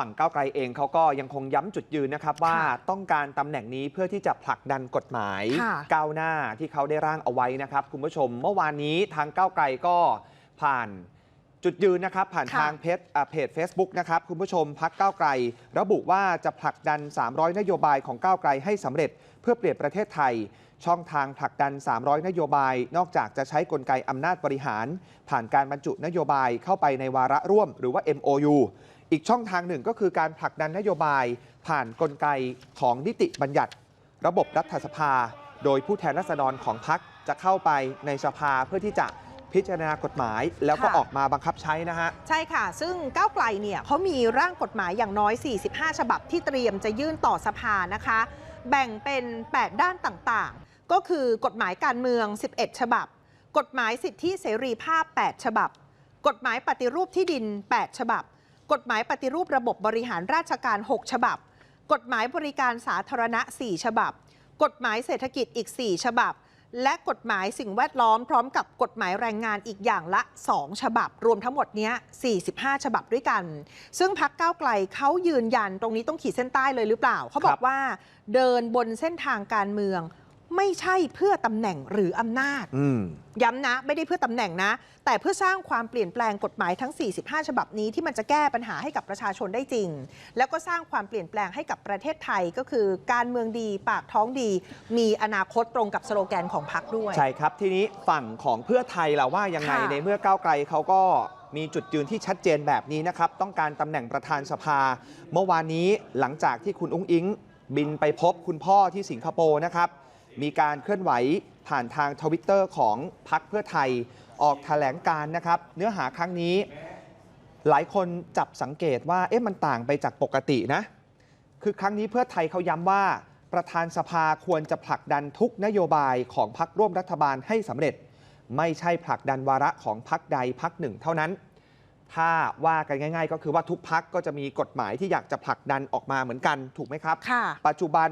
ฝั่งก้าวไกลเองเขาก็ยังคงย้ำจุดยืนนะครับว่าค่ะต้องการตำแหน่งนี้เพื่อที่จะผลักดันกฎหมายค่ะก้าวหน้าที่เขาได้ร่างเอาไว้นะครับ คุณผู้ชม เมื่อวานนี้ทางก้าวไกลก็ผ่านจุดยืนนะครับ ผ่านค่ะทางเพจอ่าเพจ Facebook นะครับ คุณผู้ชมพักก้าวไกล ระบุว่าจะผลักดัน 300 นโยบายของก้าวไกลให้สำเร็จ เพื่อเปลี่ยนประเทศไทย ช่องทางผลักดัน 300 นโยบาย นอกจากจะใช้กลไกอำนาจบริหาร ผ่านการบรรจุนโยบายเข้าไปในวาระร่วม หรือว่า MOU อีกช่องทางหนึ่งก็คือการผลักดันนโยบายผ่านกลไกของนิติบัญญัติ ระบบรัฐสภา โดยผู้แทนราษฎรของพรรคจะเข้าไปในสภาเพื่อที่จะพิจารณากฎหมายแล้วก็ค่ะออกมาบังคับใช้นะฮะ ใช่ค่ะ ซึ่งก้าวไกลเนี่ยเขามีร่างกฎหมายอย่างน้อย 45 ฉบับที่เตรียมจะยื่นต่อสภานะคะ แบ่งเป็น 8 ด้านต่างๆ ก็คือกฎหมายการเมือง 11 ฉบับ กฎหมายสิทธิเสรีภาพ 8 ฉบับ กฎหมายปฏิรูปที่ดิน 8 ฉบับ กฎหมายปฏิรูประบบบริหารราชการ 6 ฉบับ กฎหมายบริการสาธารณะ 4 ฉบับ กฎหมายเศรษฐกิจอีก 4 ฉบับ และกฎหมายสิ่งแวดล้อมพร้อมกับกฎหมายแรงงานอีกอย่างละ 2 ฉบับ รวมทั้งหมดนี้45 ฉบับด้วยกัน ซึ่งพักก้าวไกลเขายืนยันตรงนี้ต้องขีดเส้นใต้เลยหรือเปล่า เขาบอกว่าเดินบนเส้นทางการเมือง ไม่ใช่เพื่อตำแหน่งหรืออำนาจอืมย้ำนะ ไม่ได้เพื่อตำแหน่งนะ แต่เพื่อสร้างความเปลี่ยนแปลงกฎหมายทั้ง 45 ฉบับนี้ที่มันจะแก้ปัญหาให้กับประชาชนได้จริง แล้วก็สร้างความเปลี่ยนแปลงให้กับประเทศไทยก็คือ การเมืองดีปากท้องดี มีอนาคตตรงกับสโลแกนของพรรคด้วย ใช่ครับ ทีนี้ฝั่งของเพื่อไทยเราว่ายังไงค่ะในเมื่อก้าวไกลเขาก็มีจุดยืนที่ชัดเจนแบบนี้นะครับ ต้องการตำแหน่งประธานสภา เมื่อวานนี้หลังจากที่คุณอุ้งอิงบินไปพบคุณพ่อที่สิงคโปร์นะครับ มีการเคลื่อนไหวผ่านทางทวิตเตอร์ของพรรคเพื่อไทยออกแถลงการนะครับ เนื้อหาครั้งนี้ หลายคนจับสังเกตว่าเอ๊ะมันต่างไปจากปกตินะ คือครั้งนี้เพื่อไทยเขาย้ำว่าประธานสภาควรจะผลักดันทุกนโยบายของพรรคร่วมรัฐบาลให้สำเร็จ ไม่ใช่ผลักดันวาระของพรรคใดพรรคหนึ่งเท่านั้น ถ้าว่ากันง่าย ๆ ก็คือว่าทุกพักก็จะมีกฎหมายที่อยากจะผลักดันออกมาเหมือนกันถูกไหมครับค่ะปัจจุบัน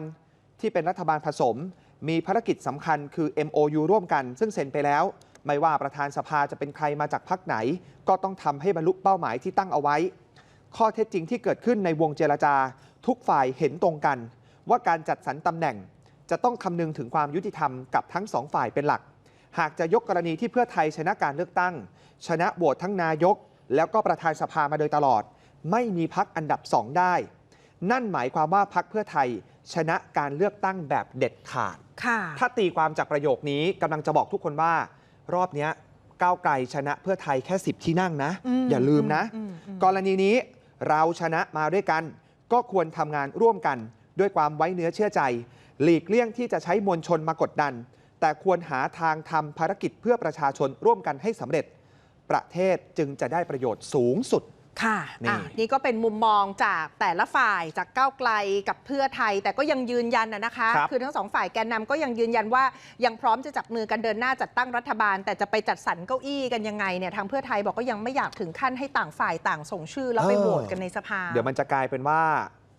ที่เป็นรัฐบาลผสม มีภารกิจสำคัญคือ MOU ร่วมกัน ซึ่งเซ็นไปแล้ว ไม่ว่าประธานสภาจะเป็นใครมาจากพรรคไหน ก็ต้องทำให้บรรลุเป้าหมายที่ตั้งเอาไว้ ข้อเท็จจริงที่เกิดขึ้นในวงเจรจา ทุกฝ่ายเห็นตรงกัน ว่าการจัดสรรตำแหน่ง จะต้องคำนึงถึงความยุติธรรมกับทั้งสองฝ่ายเป็นหลัก หากจะยกกรณีที่เพื่อไทยชนะการเลือกตั้ง ชนะโหวตทั้งนายก แล้วก็ประธานสภามาโดยตลอด ไม่มีพักอันดับสองได้ นั่นหมายความว่าพักเพื่อไทย ชนะการเลือกตั้งแบบเด็ดขาดค่ะถ้าตีความจากประโยคนี้กำลังจะบอกทุกคนว่า รอบเนี้ยก้าวไกลชนะเพื่อไทยแค่ 10 ที่นั่งนะอืมอย่าลืมนะอืมอืมกรณีนี้เราชนะมาด้วยกัน ก็ควรทำงานร่วมกัน ด้วยความไว้เนื้อเชื่อใจ หลีกเลี่ยงที่จะใช้มวลชนมากดดัน แต่ควรหาทางทำภารกิจเพื่อประชาชนร่วมกันให้สำเร็จ ประเทศจึงจะได้ประโยชน์สูงสุด ค่ะนี่อะนี่ก็เป็นมุมมองจากแต่ละฝ่ายจากก้าวไกลกับเพื่อไทย แต่ก็ยังยืนยันนะนะคะครับอทั้งสองฝ่ายแกนนำก็ยังยืนยันว่ายังพร้อมจะจับมือกันเดินหน้าจัดตั้งรัฐบาล แต่จะไปจัดสรรเก้าอี้กันยังไงเนี่ยทางเพื่อไทยบอกก็ยังไม่อยากถึงขั้นให้ต่างฝ่ายต่างส่งชื่อแล้วไปโหวตกันในสภา เดี๋ยวมันจะกลายเป็นว่า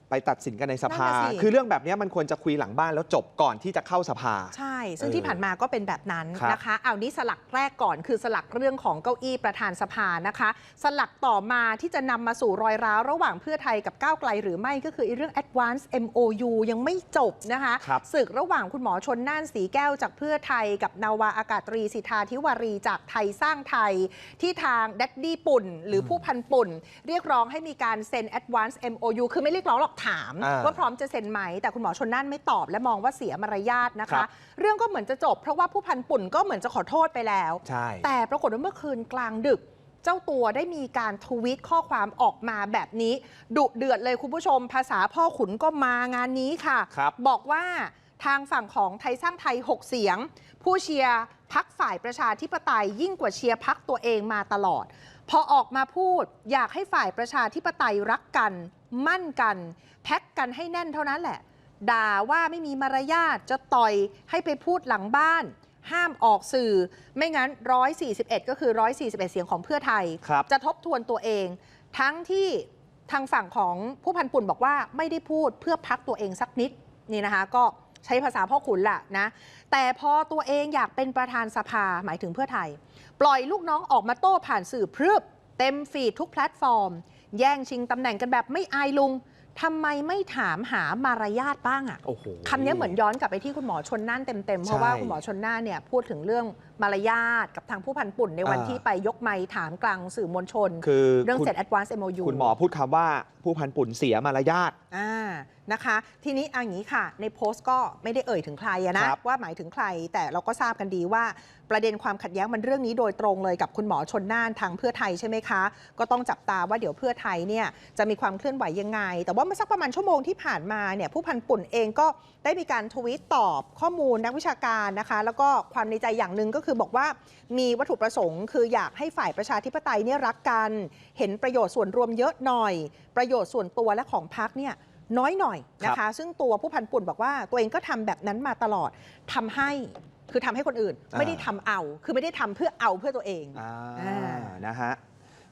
ไปตัดสินกันในสภา นั่นน่ะสิ คือเรื่องแบบนี้มันควรจะคุยหลังบ้านแล้วจบก่อนที่จะเข้าสภา ใช่ ซึ่งเออที่ผ่านมาก็เป็นแบบนั้นครับนะคะ เอานี้สลักแรกก่อนคือสลักเรื่องของเก้าอี้ประธานสภานะคะ สลักต่อมาที่จะนำมาสู่รอยร้าวระหว่างเพื่อไทยกับก้าวไกลหรือไม่ก็คือไอ้เรื่อง advance MOU ยังไม่จบนะคะครับ ศึกระหว่างคุณหมอชนน่านสีแก้วจากเพื่อไทยกับนาวาอากาศตรีสิทธาธิวารีจากไทยสร้างไทย ที่ทางดัดดี้ปุ่น หรือผู้พันปุ่น เรียกร้องให้มีการเซ็น advance MOU คือไม่เรียกร้องหรอกถามอ่าว่าพร้อมจะเซ็นไหม แต่คุณหมอชนน่านไม่ตอบและมองว่าเสียมารยาทนะครัคะบเรื่องก็เหมือนจะจบ เพราะว่าผู้พันปุ่นก็เหมือนจะขอโทษไปแล้วใช่แต่ปรากฏว่าเมื่อคืนกลางดึกเจ้าตัวได้มีการทวีตข้อความออกมาแบบนี้ ดุเดือดเลยคุณผู้ชม ภาษาพ่อขุนก็มางานนี้ค่ะครับบอกว่าทางฝั่งของไทยสร้างไทย 6 เสียง ผู้เชียร์พักฝ่ายประชาธิปไตยยิ่งกว่าเชียร์พักตัวเองมาตลอด พอออกมาพูดอยากให้ฝ่ายประชาธิปไตยรักกัน มั่นกัน แพ็กกันให้แน่นเท่านั้นแหละ ด่าว่าไม่มีมารยาทจะต่อยให้ไปพูดหลังบ้าน ห้ามออกสื่อ ไม่งั้น 141 ก็คือ 141 เสียงของเพื่อไทย จะทบทวนตัวเอง ทั้งที่ทางฝั่งของผู้พันปุ่นบอกว่าไม่ได้พูดเพื่อพักตัวเองสักนิดนี่นะคะ ก็ใช้ภาษาพ่อขุนแหละนะ แต่พอตัวเองอยากเป็นประธานสภาหมายถึงเพื่อไทย ปล่อยลูกน้องออกมาโต้ผ่านสื่อพรึบเต็มฟีดทุกแพลตฟอร์ม แย่งชิงตำแหน่งกันแบบไม่อายลุงทำไมไม่ถามหามารยาทบ้างอะโอ้โห คำนี้เหมือนย้อนกลับไปที่คุณหมอชนน่านเต็มๆ เพราะว่าใช่ คุณหมอชนน่านเนี่ยพูดถึงเรื่อง มารยาทกับทางผู้พันปุ่นในวันอ่า ที่ไปยกไมค์ถามกลางสื่อมวลชน คือเรื่องคุณเสร็จ Advance MOU คุณหมอพูดคำว่าผู้พันปุ่นเสียมารยาท อ่านะคะ ทีนี้เอันนี้ค่ะ ในโพสต์ก็ไม่ได้เอ่ยถึงใครอะนะครับ ว่าหมายถึงใคร แต่เราก็ทราบกันดีว่า ประเด็นความขัดแย้งมันเรื่องนี้โดยตรงเลยกับคุณหมอชนน่านทางเพื่อไทยใช่ไหมคะ ก็ต้องจับตาว่าเดี๋ยวเพื่อไทยเนี่ยจะมีความเคลื่อนไหวยังไง แต่ว่าเมื่อสักประมาณชั่วโมงที่ผ่านมาเนี่ยผู้พันปุ่นเองก็ได้มีการทวีตตอบข้อมูลนักวิชาการนะคะ แล้วก็ความในใจอย่างหนึ่งก็คือบอกว่ามีวัตถุประสงค์ คืออยากให้ฝ่ายประชาธิปไตยเนี่ยรักกัน เห็นประโยชน์ส่วนรวมเยอะหน่อย ประโยชน์ส่วนตัวและของพรรคเนี่ยน้อยหน่อยนะคะ ซึ่งตัวผู้พันปุ่นบอกว่าตัวเองก็ทำแบบนั้นมาตลอดทำให้คือทำให้คนอื่นอ่าไม่ได้ทำเอา คือไม่ได้ทำเพื่อเอาเพื่อตัวเองอ่าอ่านะฮะ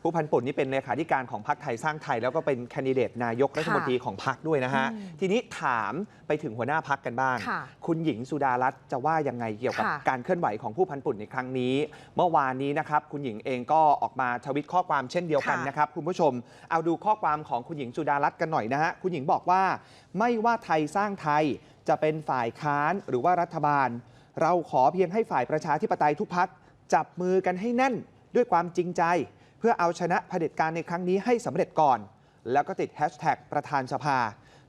ผู้พันปุ่นนี่เป็นเลขาธิการของพรรคไทยสร้างไทย แล้วก็เป็นแคนดิเดตนายกรัฐมนตรีของพรรคด้วยนะฮะอืมทีนี้ถามไปถึงหัวหน้าพักกันบ้างค่ะคุณหญิงสุดารัตน์จะว่ายังไงเกี่ยวกับค่ะการเคลื่อนไหวของผู้พันปุ่นในครั้งนี้ เมื่อวานนี้นะครับคุณหญิงเองก็ออกมาทวิตข้อความเช่นเดียวกันค่ะนะครับคุณผู้ชม เอาดูข้อความของคุณหญิงสุดารัตน์กันหน่อยนะฮะคุณหญิงบอกว่า ไม่ว่าไทยสร้างไทยจะเป็นฝ่ายค้านหรือว่ารัฐบาล เราขอเพียงให้ฝ่ายประชาธิปไตยทุกพักจับมือกันให้แน่นด้วยความจริงใจ เพื่อเอาชนะเผด็จการในครั้งนี้ให้สำเร็จก่อน แล้วก็ติดแฮชแท็กประธานสภา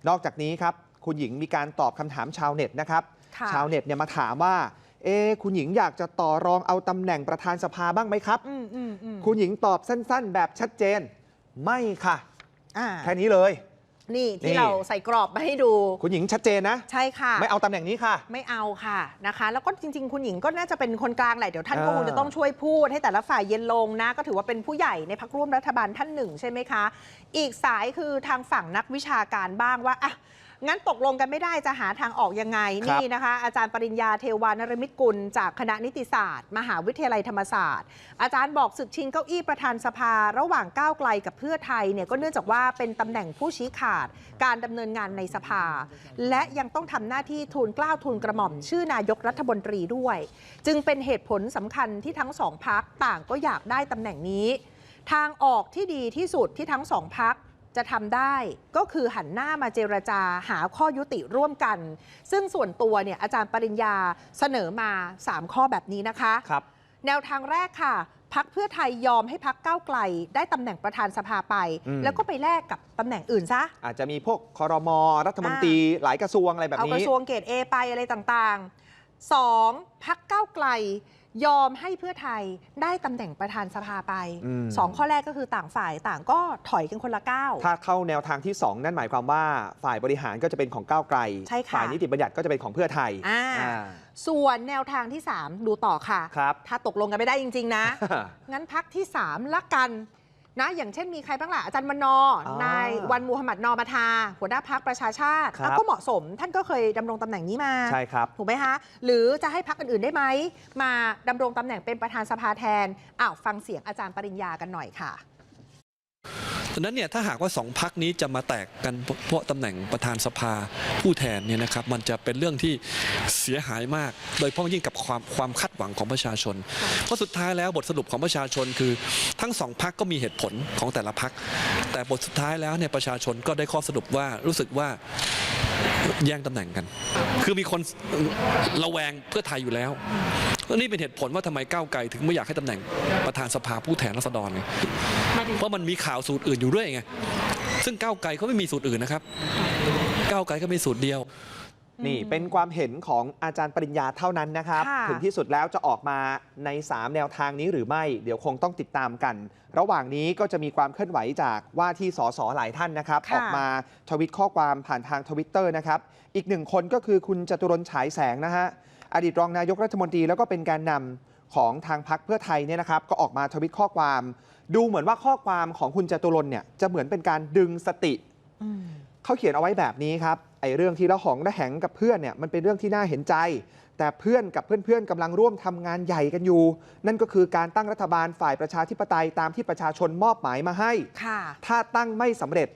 นอกจากนี้ครับคุณหญิงมีการตอบคำถามชาวเน็ตนะครับค่ะชาวเน็ตเนี่ยมาถามว่าเอะคุณหญิงอยากจะต่อรองเอาตำแหน่งประธานสภาบ้างไหมครับอืมอืมอืมคุณหญิงตอบสั้นๆ แบบชัดเจน ไม่ค่ะอ่าแค่นี้เลย นี่นี่ที่เราใส่กรอบมาให้ดู คุณหญิงชัดเจนนะ ใช่ค่ะ ไม่เอาตำแหน่งนี้ค่ะ ไม่เอาค่ะนะคะ แล้วก็จริง ๆ คุณหญิงก็น่าจะเป็นคนกลางแหละเดี๋ยวท่านก็อ่าคงจะต้องช่วยพูดให้แต่ละฝ่ายเย็นลงนะ ก็ถือว่าเป็นผู้ใหญ่ในพักร่วมรัฐบาลท่านหนึ่งใช่ไหมคะ อีกสายคือทางฝั่งนักวิชาการบ้างว่าอะ งั้นตกลงกันไม่ได้จะหาทางออกยังไงครับนี่นะคะ อาจารย์ปริญญาเทวานรมิตกุล จากคณะนิติศาสตร์ มหาวิทยาลัยธรรมศาสตร์ อาจารย์บอกศึกชิงเก้าอี้ประธานสภา ระหว่างก้าวไกลกับเพื่อไทยเนี่ยก็เนื่องจากว่าเป็นตำแหน่งผู้ชี้ขาด การดำเนินงานในสภา และยังต้องทำหน้าที่ทูลเกล้าทูลกระหม่อม ชื่อนายกรัฐมนตรีด้วย จึงเป็นเหตุผลสำคัญที่ทั้งสองพักต่างก็อยากได้ตำแหน่งนี้ ทางออกที่ดีที่สุดที่ทั้งสองพัก จะทำได้ก็คือหันหน้ามาเจรจาหาข้อยุติร่วมกัน ซึ่งส่วนตัวเนี่ยอาจารย์ปริญญาเสนอมา 3 ข้อแบบนี้นะคะครับแนวทางแรกค่ะพักเพื่อไทยยอมให้พักก้าวไกล ได้ตำแหน่งประธานสภาไปอืมแล้วก็ไปแลกกับตำแหน่งอื่นซะ อาจจะมีพวกคอรมอรัฐมนตรีหลายกระทรวงอะไรแบบเอากนี้ระทรวงเกรด A ไปอะไรต่างๆ 2. พักก้าวไกล ยอมให้เพื่อไทยได้ตำแหน่งประธานสภาไปอืม สองข้อแรกก็คือต่างฝ่ายต่างก็ถอยกันคนละก้าว ถ้าเข้าแนวทางที่ 2 นั่นหมายความว่าฝ่ายบริหารก็จะเป็นของก้าวไกล ใช่ค่ะ ฝ่ายนิติบัญญัติก็จะเป็นของเพื่อไทยอ่าอ่าส่วนแนวทางที่ 3 ดูต่อค่ะ ครับ ถ้าตกลงกันไม่ได้จริง ๆ นะ งั้นพักที่ 3 ละกัน นะอย่างเช่นมีใครบ้างล่ะอาจารย์มนออ๋อนายวันมูฮัมหมัดนอมาทา หัวหน้าพักประชาชาติครับอะก็เหมาะสม ท่านก็เคยดำรงตำแหน่งนี้มาใช่ครับถูกไหมคะหรือจะให้พักอื่นๆได้ไหมมาดำรงตำแหน่งเป็นประธานสภาแทนอ้าวฟังเสียงอาจารย์ปริญญากันหน่อยค่ะ ดังนั้นเนี่ยถ้าหากว่าสองพักนี้จะมาแตกกันเพราะเพราะตำแหน่งประธานสภาผู้แทนเนี่ยนะครับมันจะเป็นเรื่องที่เสียหายมาก โดยเฉพาะยิ่งกับความความคาดหวังของประชาชน เพราะสุดท้ายแล้วบทสรุปของประชาชนคือทั้งสองพักก็มีเหตุผลของแต่ละพัก แต่บทสุดท้ายแล้วเนี่ยประชาชนก็ได้ข้อสรุปว่ารู้สึกว่า แย่งตำแหน่งกัน คือมีคนระแวงเพื่อไทยอยู่แล้วนี่เป็นเหตุผลว่าทำไมก้าวไกลถึงไม่อยากให้ตำแหน่งประธานสภาผู้แทนราษฎรไงเพราะมันมีข่าวสูตรอื่นอยู่เรื่อยไงซึ่งก้าวไกลเขาไม่มีสูตรอื่นนะครับก้าวไกลก็มีสูตรเดียว นี่เป็นความเห็นของอาจารย์ปริญญาเท่านั้นนะครับค่ะถึงที่สุดแล้วจะออกมาใน 3 แนวทางนี้หรือไม่เดี๋ยวคงต้องติดตามกัน ระหว่างนี้ก็จะมีความเคลื่อนไหวจากว่าที่สสหลายท่านนะครับค่ะออกมาทวิตข้อความผ่านทางทวิตเตอร์นะครับอีกหนึ่งคนก็คือคุณจตุรนต์ฉายแสงนะฮะอดีตรองนายกรัฐมนตรีแล้วก็เป็นแกนนำของทางพักเพื่อไทยเนี่ยนะครับ ก็ออกมาทวิตข้อความ ดูเหมือนว่าข้อความของคุณจตุรนต์เนี่ยจะเหมือนเป็นการดึงสติอืมเขาเขียนเอาไว้แบบนี้ครับ ไอ้เรื่องที่ละหองละแหงกับเพื่อนเนี่ยมันเป็นเรื่องที่น่าเห็นใจ แต่เพื่อนกับเพื่อนๆกำลังร่วมทำงานใหญ่กันอยู่ นั่นก็คือการตั้งรัฐบาลฝ่ายประชาธิปไตยตามที่ประชาชนมอบหมายมาให้ ค่ะถ้าตั้งไม่สำเร็จ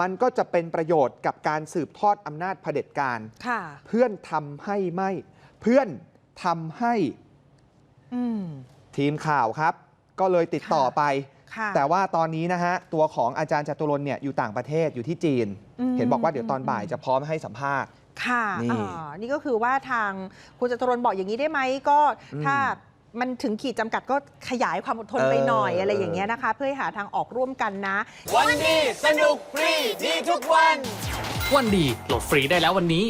มันก็จะเป็นประโยชน์กับการสืบทอดอำนาจเผด็จการ ค่ะ เพื่อนทำให้ไม่ เพื่อนทำให้อืม ทีมข่าวครับ ก็เลยติดต่อค่ะ ไป ค่ะแต่ว่าตอนนี้นะฮะตัวของอาจารย์จตุรนต์เนี่ยอยู่ต่างประเทศอยู่ที่จีนอืม เห็นบอกว่าเดี๋ยวตอนบ่ายจะพร้อมให้สัมภาษณ์ ค่ะนี่ อ่านี่ก็คือว่าทางคุณจตุรนต์บอกอย่างนี้ได้ไหมก็อืมถ้ามันถึงขีดจำกัดก็ขยายความอดทนไปหน่อยเออออะไรอย่างเงี้ยนะคะ เพื่อให้หาทางออกร่วมกันนะ วันดี สนุกฟรีดีทุกวัน วันดีโหลดฟรีได้แล้ววันนี้